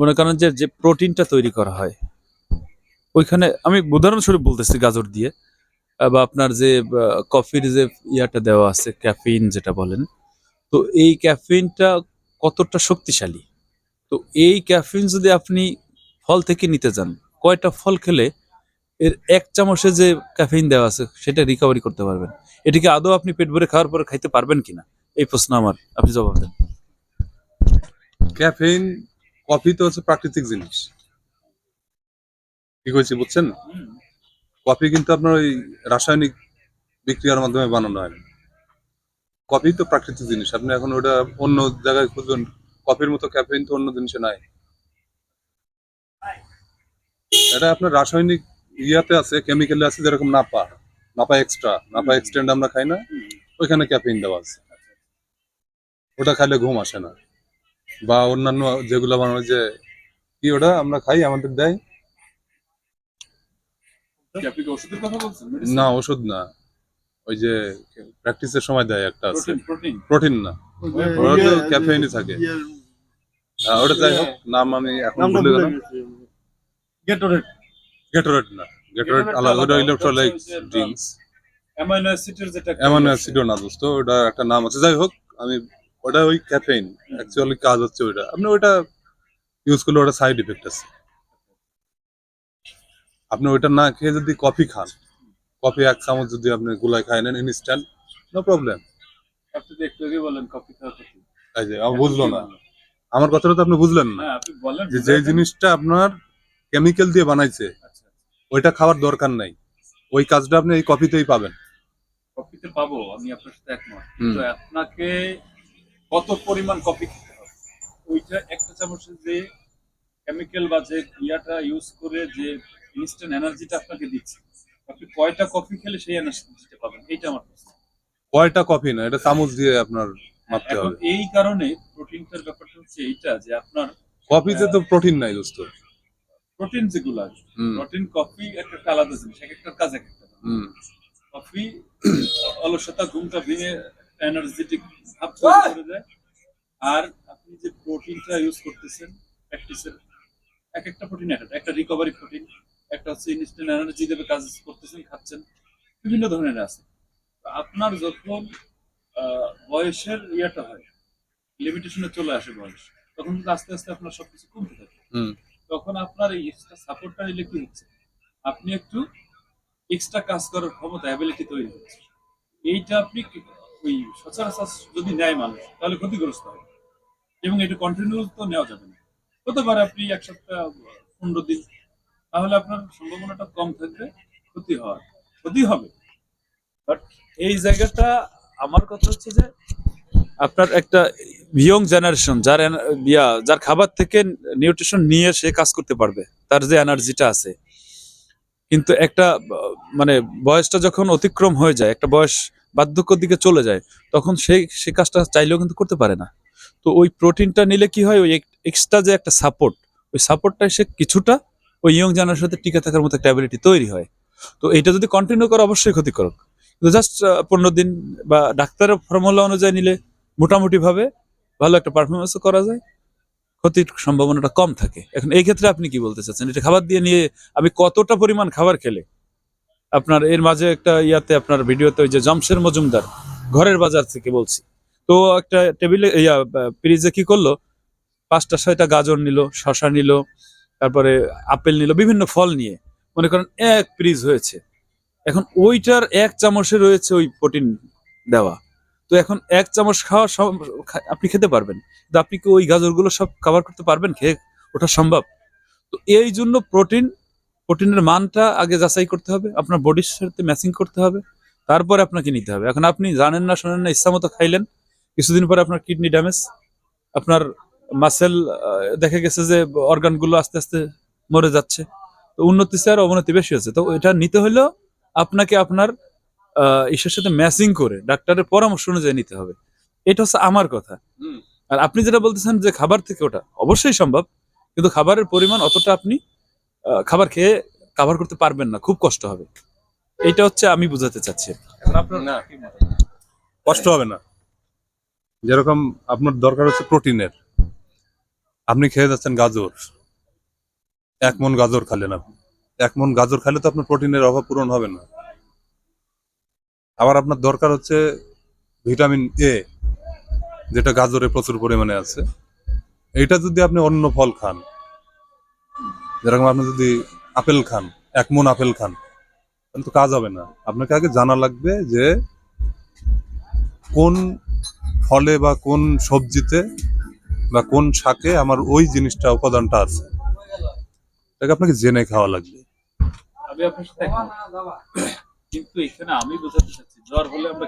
মনে করেন যে যে প্রোটিনটা তৈরি করা হয়, ওইখানে আমি উদাহরণস্বরূপ বলতেছি গাজর দিয়ে, বা আপনার যে কফির যে ইয়াটা দেওয়া আছে, ক্যাফিন যেটা বলেন, তো এই ক্যাফিনটা কতটা শক্তিশালী? তো এই ক্যাফিন যদি আপনি ফল থেকে নিতে যান, কয়টা ফল খেলে এর এক চামচে যে ক্যাফিন দেওয়া আছে, সেটা রিকভারি করতে পারবেন। এটিকে আদৌ আপনি পেট ভরে খাওয়ার পরে খাইতে পারবেন কিনা? এই প্রশ্ন আমার। আপনি জবাব দেন। ক্যাফেইন কফি তো হচ্ছে প্রাকৃতিক জিনিস। কি কইছি বুঝছেন? কফি কিন্তু আপনার ওই রাসায়নিক বিক্রিয়ার মাধ্যমে বানানো হয়। কফি তো প্রাকৃতিক জিনিস। আপনি এখন ওটা অন্য জায়গায় খুঁজবেন কফির মতো ক্যাফেইন তো অন্য জিনিসে নাই। এটা আপনার রাসায়নিক ইয়াতে আছে কেমিক্যালে আছে যেরকম নাপা। নাপা এক্সট্রা নাপা এক্সটেন্ড আমরা খাই না ওইখানে ক্যাফেইন দেওয়া আছে। ওটা খাইলে ঘুম আসে না। বা অন্যান্য যেগুলো বানানো যে কি ওটা আমরা খাই আমাদের দেয়। না ওষুধ না। ওই যে প্র্যাকটিসের সময় দেয় একটা আছে। প্রোটিন প্রোটিন না। ওরা তো ক্যাফেইনই থাকে। হ্যাঁ, ওটা যাই হোক নাম আমি এখন ভুলে গেলাম। গেটোরেট গেটোরেট না। গেটোরেট আলাদা ওটা ইলেকট্রোলাইট ড্রিঙ্কস অ্যামাইনো অ্যাসিডের যেটা অ্যামাইনো অ্যাসিডও না দোস্ত ওটা একটা নাম আছে। যাই হোক আমি ওটা ওই ক্যাফেইন অ্যাকচুয়ালি কাজ হচ্ছে ওইটা। আপনি ওইটা ইউজ করলে ওটা সাইড ইফেক্ট আছে। আপনি ওইটা না খেয়ে যদি কফি খান কফি এক চামচ যদি আপনি গুলাই খাই নেন ইনস্ট্যান্ট নো প্রবলেম আপনি তো একটু বলেন কফি খাওয়া এই যে আমার বুঝলো না। আমার কথাটা তো আপনি বুঝলেন না। হ্যাঁ যে যে জিনিসটা আপনার কেমিক্যাল দিয়ে বানাইছে আচ্ছা ওইটা খাওয়ার দরকার নাই। ওই কাজটা আপনি এই কফিতেই পাবেন। কফিতে পাবো আমি আপনার সাথে একমত। তো আপনাকে কত পরিমাণ কফি খেতে হবে? ওইটা একটা চামচের যে কেমিক্যাল বা যে ইয়াটা ইউজ করে যে ইনস্ট্যান্ট এনার্জিটা আপনাকে দিচ্ছে। আপনি কয়টা কফি খেলে সেই এনার্জিটা পাবেন? এইটা আমার প্রশ্ন। কয়টা কফি না? এটা চামচ দিয়ে আপনার মাপতে এখন হবে। এই কারণে প্রোটিনটার ব্যাপারটা হচ্ছে এইটা যে আপনার কফিতে তো প্রোটিন নাই দোস্ত। প্রোটিন যেগুলো আছে হুম। প্রোটিন কফি একটা একটা আলাদা জিনিস এক একটা কাজ এক একটা। হুম। কফি অলসতা ঘুমটা ভেঙে এনার্জেটিক ভাব তৈরি করে দেয়। আর আপনি যে প্রোটিনটা ইউজ করতেছেন প্র্যাকটিসের এক একটা প্রোটিন একটা একটা রিকভারি প্রোটিন একটা হচ্ছে ইনস্ট্যান্ট এনার্জি দেবে কাজ করতেছেন খাচ্ছেন বিভিন্ন ধরনের আছে। আপনার যখন আহ, বয়সের ইয়েটা হয় লিমিটেশনে চলে আসে বয়স তখন কিন্তু আস্তে আস্তে আপনার সবকিছু কমতে থাকে। তখন আপনার এই এক্সট্রা সাপোর্টটা নিলে কি হচ্ছে? আপনি একটু এক্সট্রা কাজ করার ক্ষমতা অ্যাবিলিটি তৈরি হচ্ছে। এইটা আপনি কি- ওই সচরাচর যদি নেয় মানুষ, তাহলে ক্ষতিগ্রস্ত হবে এবং এটা কন্টিনিউ তো নেওয়া যাবে না। হতে পারে আপনি এক সপ্তাহ, পনেরো দিন, তাহলে আপনার সম্ভাবনাটা কম থাকবে, ক্ষতি হওয়ার। ক্ষতি হবে। বাট এই জায়গাটা আমার কথা হচ্ছে যে, আপনার একটা ইয়ং জেনারেশন যার ইয়া, যার খাবার থেকে নিউট্রিশন নিয়ে সে কাজ করতে পারবে, তার যে এনার্জিটা আছে। কিন্তু একটা মানে বয়সটা যখন অতিক্রম হয়ে যায়, একটা বয়স বার্ধক্যর দিকে চলে যায়, তখন সেই সে কাজটা চাইলেও কিন্তু করতে পারে না। তো ওই প্রোটিনটা নিলে কি হয়, ওই এক্সট্রা যে একটা সাপোর্ট ওই সাপোর্টটা সে কিছুটা ওই ইয়ং জেনারেশনের সাথে টিকে থাকার মতো একটা অ্যাবিলিটি তৈরি হয়। তো এটা যদি কন্টিনিউ করে, অবশ্যই ক্ষতিকারক। কিন্তু জাস্ট পনেরো দিন বা ডাক্তারের ফর্মুলা অনুযায়ী নিলে মোটামুটিভাবে ভালো একটা পারফরমেন্সও করা যায়। ক্ষতির সম্ভাবনাটা কম থাকে। এখন এই ক্ষেত্রে আপনি কি বলতে চাচ্ছেন? এটা খাবার দিয়ে নিয়ে আমি কতটা পরিমাণ খাবার খেলে আপনার, এর মাঝে একটা ইয়াতে আপনার ভিডিওতে ওই যে জমশের মজুমদার, ঘরের বাজার থেকে বলছি। তো একটা টেবিলে ইয়া ফ্রিজে কি করল? পাঁচটা, ছয়টা গাজর নিল শশা নিল, তারপরে আপেল নিল, বিভিন্ন ফল নিয়ে। মনে করেন এক ফ্রিজ হয়েছে। এখন ওইটার এক চামচে রয়েছে ওই প্রোটিন দেওয়া। তো এখন এক চামচ খাওয়া খা- আপনি খেতে পারবেন। আপনি কি ওই গাজরগুলো সব কভার করতে পারবেন খেয়ে? ওটা সম্ভব। তো এই জন্য প্রোটিন প্রোটিনের মানটা আগে যাচাই করতে হবে আপনার বডির সাথে ম্যাচিং করতে হবে তারপরে আপনাকে নিতে হবে। এখন আপনি জানেন না শোনেন না ইচ্ছা মতো খাইলেন কিছুদিন পরে আপনার কিডনি ড্যামেজ আপনার মাসেল দেখা গেছে যে অর্গানগুলো আস্তে আস্তে মরে যাচ্ছে তো উন্নতি চেয়ে আর অবনতি বেশি হচ্ছে তো এটা নিতে হলেও আপনাকে আপনার আহ, ইসের সাথে ম্যাচিং করে ডাক্তারের পরামর্শ অনুযায়ী নিতে হবে। এটা হচ্ছে আমার কথা। আর আপনি যেটা বলতেছেন যে খাবার থেকে ওটা অবশ্যই সম্ভব কিন্তু খাবারের পরিমাণ অতটা আপনি খাবার খেয়ে কাভার করতে পারবেন না খুব কষ্ট হবে। এইটা হচ্ছে আমি বুঝাতে চাচ্ছি। কষ্ট হবে না? যেরকম আপনার দরকার হচ্ছে প্রোটিনের। আপনি খেয়ে যাচ্ছেন গাজর। এক মন গাজর খালেন আপনি। এক মন গাজর খালে তো আপনার প্রোটিনের অভাব পূরণ হবে না। আবার আপনার দরকার হচ্ছে ভিটামিন এ যেটা গাজরে প্রচুর পরিমাণে আছে। এটা যদি আপনি অন্য ফল খান যেরকম আপনি যদি আপেল খান, এক মন আপেল খান, তাহলে তো কাজ হবে না। আপনাকে আগে জানা লাগবে যে কোন ফলে বা কোন সবজিতে বা কোন শাকে আমার ওই জিনিসটা উপাদানটা আছে। এটাকে আপনাকে জেনে খাওয়া লাগবে। আমি আপনার সাথে কিন্তু এখানে আমি বোঝাতে চাচ্ছি, জ্বর হলে আমরা?